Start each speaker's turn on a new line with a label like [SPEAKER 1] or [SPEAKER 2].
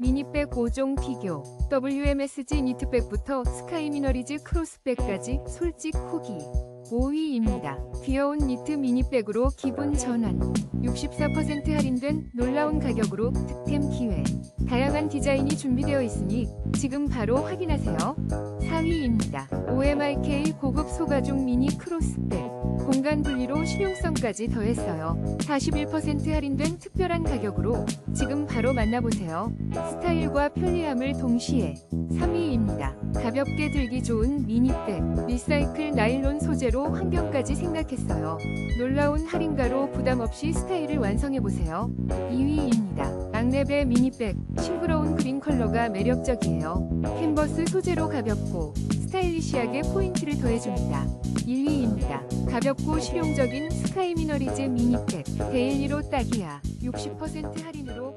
[SPEAKER 1] 미니백 5종 비교, WMSG 니트백부터 스카이 미너리즈 크로스백까지 솔직 후기 5위입니다. 귀여운 니트 미니백으로 기분 전환 64% 할인된 놀라운 가격으로 득템 기회 다양한 디자인이 준비되어 있으니 지금 바로 확인하세요. 4위입니다. OMIK 고급 소가죽 미니 크로스백 공간 분리로 실용성까지 더했어요. 41% 할인된 특별한 가격으로 지금 바로 만나보세요. 스타일과 편리함을 동시에 3위입니다. 가볍게 들기 좋은 미니백 리사이클 나일론 소재로 환경까지 생각했어요. 놀라운 할인가로 부담 없이 스타일을 완성해보세요. 2위입니다. 앙랩의 미니백 싱그러운 그린 컬러가 매력적이에요. 캔버스 소재로 가볍고 스타일리시하게 포인트를 더해줍니다. 1위입니다. 가볍고 실용적인 스카이 미너리즈 미니백 데일리로 딱이야 60% 할인으로